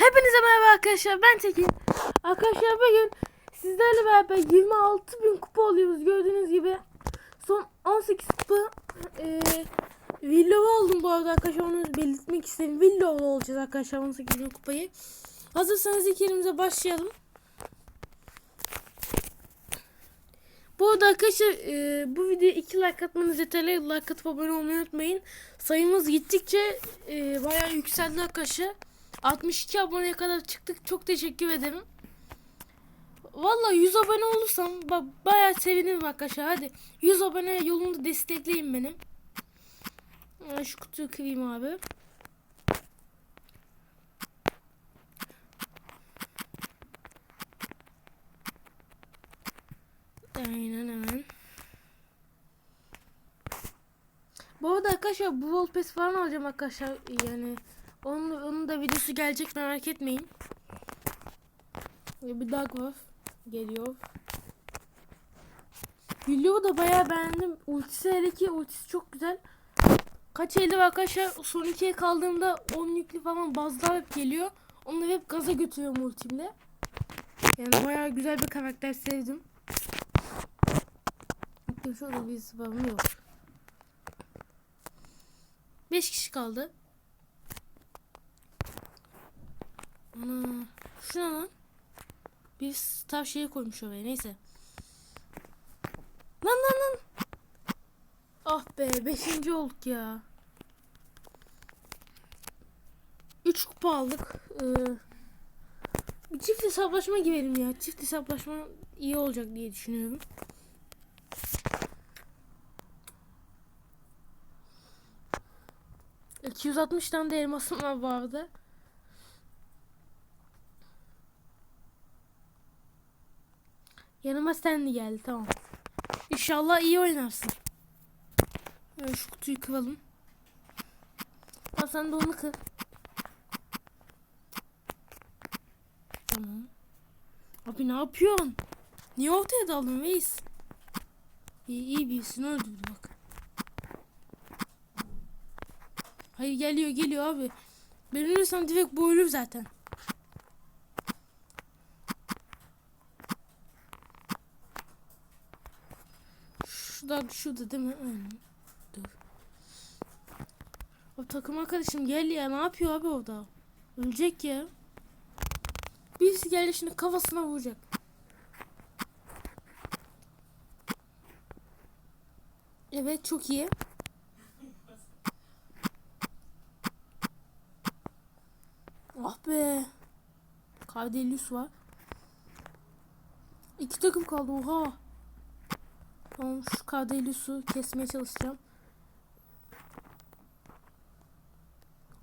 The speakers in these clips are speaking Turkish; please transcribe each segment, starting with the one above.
Hepinize merhaba arkadaşlar ben Tekin. Arkadaşlar bugün sizlerle beraber 26 bin kupa alıyoruz gördüğünüz gibi. Son 18 kupa e, Villova aldım bu arada arkadaşlar onu belirtmek istedim. Villova olacağız arkadaşlar 18 bin kupayı. Hazırsanız ilk yerimize başlayalım. Bu arada arkadaşlar e, bu videoya 2 like atmanız yeterli. Like atıp abone olmayı unutmayın. Sayımız gittikçe e, bayağı yükseldi arkadaşlar. 62 aboneye kadar çıktık. Çok teşekkür ederim. Vallahi 100 abone olursam bak bayağı sevinirim arkadaşlar. Hadi 100 abone yolunda destekleyin beni. Ee, Şu kutuyu kırayım abi. Aynen hemen. Bu arada arkadaşlar bu Wallpass falan alacağım arkadaşlar. Yani onun, onun da videosu gelecek merak etmeyin. Ve bir var. Geliyor. Gülüyor da bayağı beğendim. Ultisi hele ki ultisi çok güzel. Kaç elde var arkadaşlar son ikiye kaldığımda 10 yüklü falan bazılar hep geliyor. Onları hep gaza götürüyorum ultimde. Yani bayağı güzel bir karakter sevdim. Bakın şurada bir spamı yok. 5 kişi kaldı. Ana. Şu ne lan? Bir stav şeyi koymuş oraya. Neyse. Lan lan lan. Ah be. Beşinci olduk ya. Üç kupa aldık. Ee, çift hesaplaşma girelim ya. Çift hesaplaşma iyi olacak diye düşünüyorum. ...260 tane de elmasım var bu arada. Yanıma Stanley geldi tamam. İnşallah iyi oynarsın. Evet, şu kutuyu kıralım. Al sen de onu kır. Tamam. Abi ne yapıyorsun? Niye ortaya daldın reis? İyi, iyi birisini öldürdü bak. Hayır geliyor geliyor abi. Ben ölürsem direkt bu zaten. Şurada şurada değil mi? Dur. O takım arkadaşım gel ya ne yapıyor abi orada? Ölecek ya. Birisi geldi şimdi kafasına vuracak. Evet çok iyi. Ah be. Kardelius var. İki takım kaldı oha. Tamam şu Kardelius'u kesmeye çalışacağım.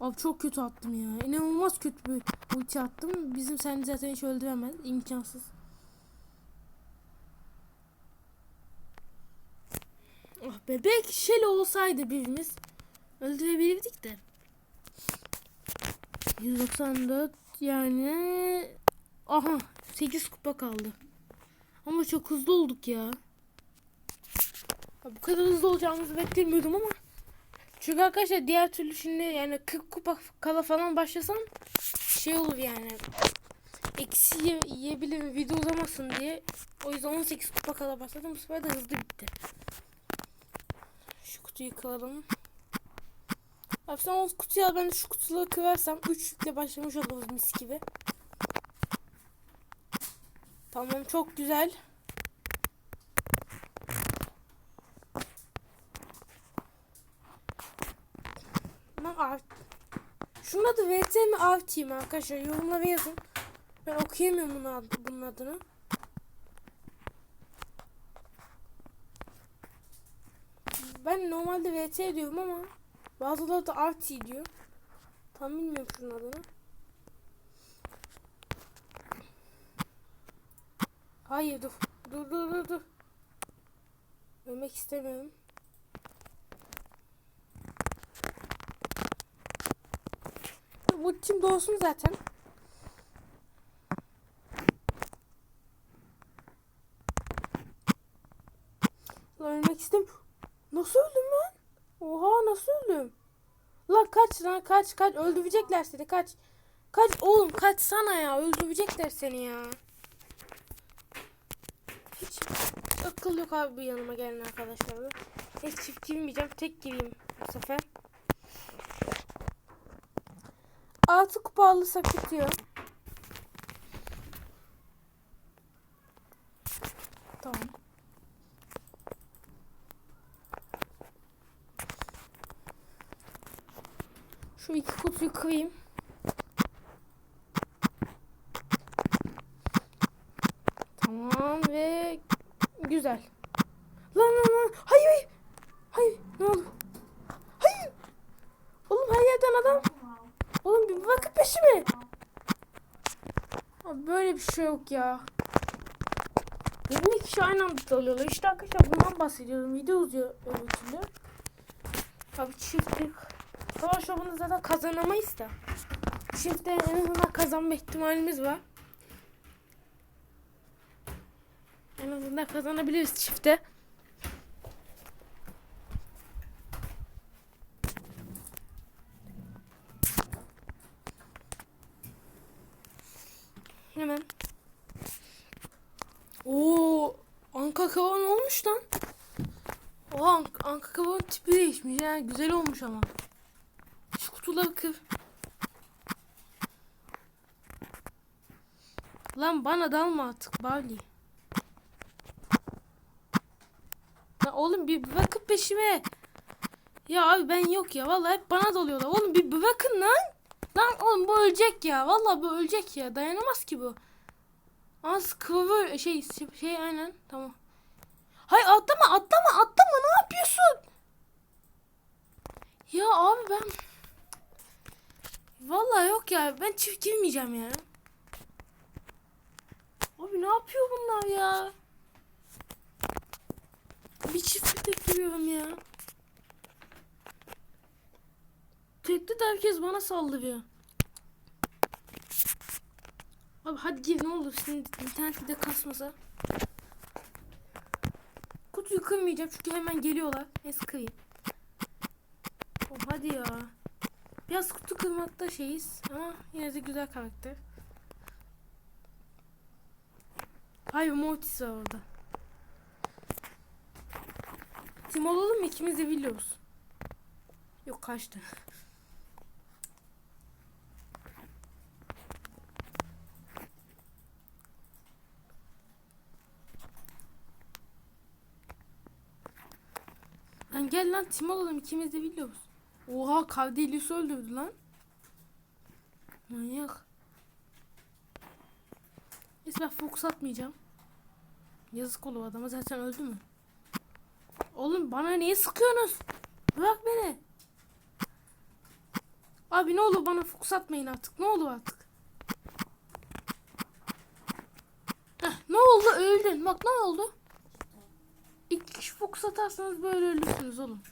Abi çok kötü attım ya. İnanılmaz kötü bir ulti attım. Bizim seni zaten hiç öldüremez. İmkansız. Ah be belki olsaydı birimiz öldürebilirdik de. 194 yani aha 8 kupa kaldı. Ama çok hızlı olduk ya. Bu kadar hızlı olacağımızı beklemiyordum ama. Çünkü arkadaşlar diğer türlü şimdi yani 40 kupa kala falan başlasam şey olur yani. Eksi ye, yiyebilirim video uzamasın diye. O yüzden 18 kupa kala başladım. Bu sefer de hızlı bitti. Şu kutuyu kıralım. Abi sen o kutuyu al ben şu kutuları kırarsam 3 yükle başlamış oluruz mis gibi. Tamam çok güzel. Ama art. Şunun adı VT mi RT mi arkadaşlar yorumlara yazın. Ben okuyamıyorum bunun, ad bunun adını. Ben normalde VT diyorum ama bazıları da RT diyor. Tam bilmiyorum şunun adını. Hayır dur. Dur dur dur dur. Ölmek istemiyorum. Bu tim doğsun zaten. Lan ölmek istem. Nasıl öldüm ben? Oha nasıl öldüm? Lan kaç lan kaç kaç öldürecekler seni kaç. Kaç oğlum kaçsana ya. Öldürecekler seni ya. Hiç akıl yok abi yanıma gelin arkadaşlar. Hiç çift girmeyeceğim. Tek gireyim bu sefer. Altı kupa alırsak bitiyor. Tamam. Şu iki kutuyu kırayım. Tamam ve güzel. Lan lan lan. Hayır hayır. Hayır ne oldu? Hayır. Oğlum her yerden adam. Oğlum bir bakın peşime. Abi böyle bir şey yok ya. 20 kişi aynı anda dalıyorlar. İşte arkadaşlar bundan bahsediyorum. Video uzuyor öbür türlü. Abi çiftlik. Savaş şovunu zaten kazanamayız da. Çiftte en azından kazanma ihtimalimiz var. En azından kazanabiliriz çifte. Hemen. Oo, Anka kavan olmuş lan. O Anka, kavan tipi değişmiş ya. Güzel olmuş ama. Şu kutuları kır. Lan bana dalma artık Bali. Ya oğlum bir bırakın peşime. Ya abi ben yok ya. Vallahi hep bana dalıyorlar. Oğlum bir bırakın lan. Lan oğlum bu ölecek ya. Vallahi bu ölecek ya. Dayanamaz ki bu. Az kıvır şey şey aynen tamam. Hay atlama atlama atlama ne yapıyorsun? Ya abi ben Vallahi yok ya ben çift girmeyeceğim ya. Abi ne yapıyor bunlar ya? Bir çift de giriyorum ya. De herkes bana saldırıyor. Abi hadi gir ne olur şimdi internette de kasmasa. Kutuyu kırmayacağım çünkü hemen geliyorlar. Neyse kırayım. Oh, hadi ya. Biraz kutu kırmakta şeyiz ama yine de güzel karakter. Hayır Mortis var orada. Tim olalım mı? İkimiz de biliyoruz. Yok kaçtı. Gel lan tim olalım ikimiz de biliyoruz. Oha Kavdelius'u öldürdü lan. Manyak. Ben fokus atmayacağım. Yazık olur adama zaten öldü mü? Oğlum bana niye sıkıyorsunuz? Bırak beni. Abi ne olur bana fokus atmayın artık. Ne olur artık. Heh, ne oldu öldün. Bak ne oldu? İki kişi fokus atarsanız böyle ölürsünüz oğlum.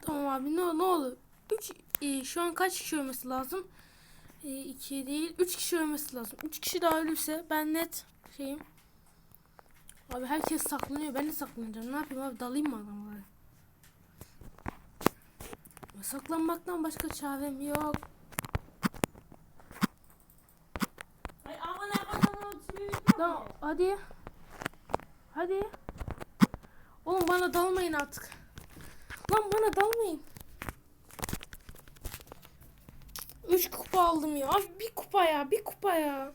Tamam abi ne, ne olur. Üç, e, şu an kaç kişi ölmesi lazım? E, iki değil. Üç kişi ölmesi lazım. Üç kişi daha ölürse ben net şeyim. Abi herkes saklanıyor. Ben de saklanacağım. Ne yapayım abi dalayım mı adamlara? Saklanmaktan başka çarem yok. Lan hadi. Hadi. Oğlum bana dalmayın artık. Lan bana dalmayın. Üç kupa aldım ya. Abi bir kupa ya. Bir kupa ya.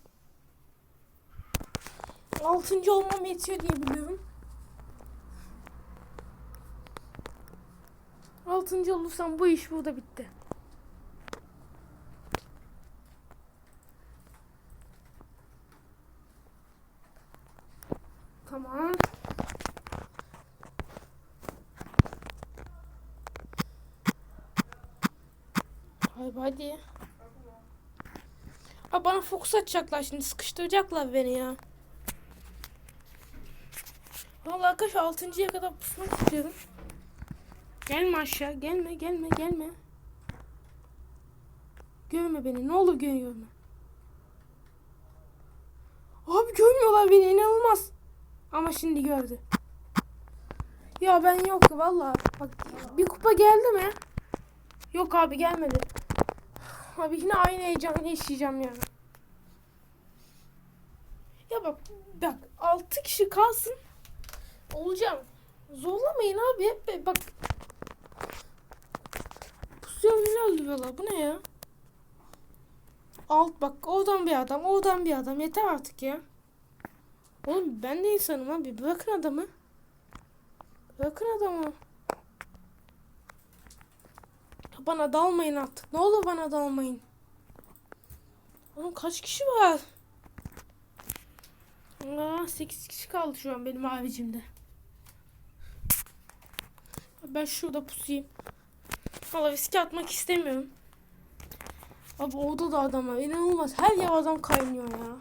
Altıncı olmam yetiyor diye biliyorum. Altıncı olursam bu iş burada bitti. Tamam. Hadi. Aa, bana fokus atacaklar şimdi sıkıştıracaklar beni ya. Vallahi arkadaşlar 6.ya kadar pusmak istiyorum. Gelme aşağı gelme gelme gelme. Görme beni ne olur görme. Abi görmüyorlar beni inanılmaz. Ama şimdi gördü. Ya ben yok valla. Bak bir kupa geldi mi? Yok abi gelmedi. Abi yine aynı heyecanı yaşayacağım ya. Ya bak bak 6 kişi kalsın. Olacağım. Zorlamayın abi hep bak. Pusuyorum yine öldürüyorlar. Bu ne ya? Alt bak oradan bir adam oradan bir adam yeter artık ya. Oğlum ben de insanım abi bırakın adamı. Bırakın adamı. Bana dalmayın artık. Ne olur bana dalmayın. Oğlum kaç kişi var? Aa, 8 kişi kaldı şu an benim abicimde. Ben şurada pusayım. Valla riske atmak istemiyorum. Abi orada da adam var. İnanılmaz. Her yer adam kaynıyor ya.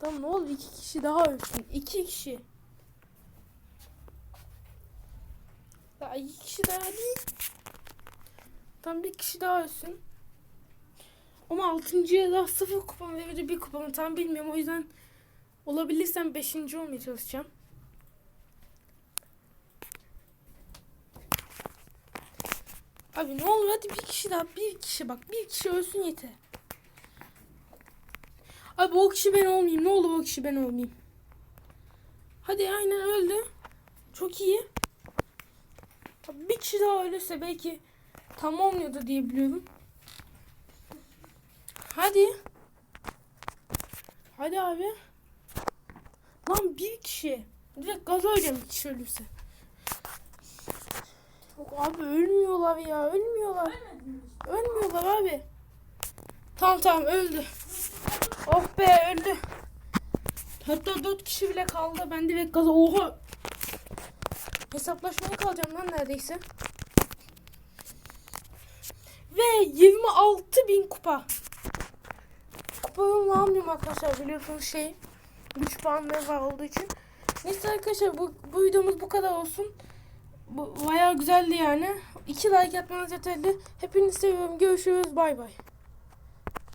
Tamam ne oldu? İki kişi daha ölsün. İki kişi. Daha iki kişi daha değil. Tam bir kişi daha ölsün. Ama altıncıya daha sıfır kupam ve bir kupamı tam bilmiyorum. O yüzden olabilirsem beşinci olmaya çalışacağım. Abi ne olur hadi bir kişi daha bir kişi bak bir kişi ölsün yeter. Abi o kişi ben olmayayım ne olur o kişi ben olmayayım. Hadi aynen öldü. Çok iyi. Abi bir kişi daha ölürse belki tam olmuyordu diye biliyorum. Hadi. Hadi abi. Lan bir kişi. Direkt gaza öleceğim bir kişi ölürse. Yok abi ölmüyorlar ya ölmüyorlar. Ölmüyorlar abi. Tamam tamam öldü. Oh be öldü. Hatta dört kişi bile kaldı. Ben direkt gaza oha. Hesaplaşmaya kalacağım lan neredeyse. Ve 26 bin kupa. Kupa almıyorum arkadaşlar biliyorsunuz şey. Güç puanları var olduğu için. Neyse arkadaşlar bu, bu videomuz bu kadar olsun. Bu bayağı güzeldi yani. 2 like atmanız yeterli. Hepinizi seviyorum. Görüşürüz. Bay bay.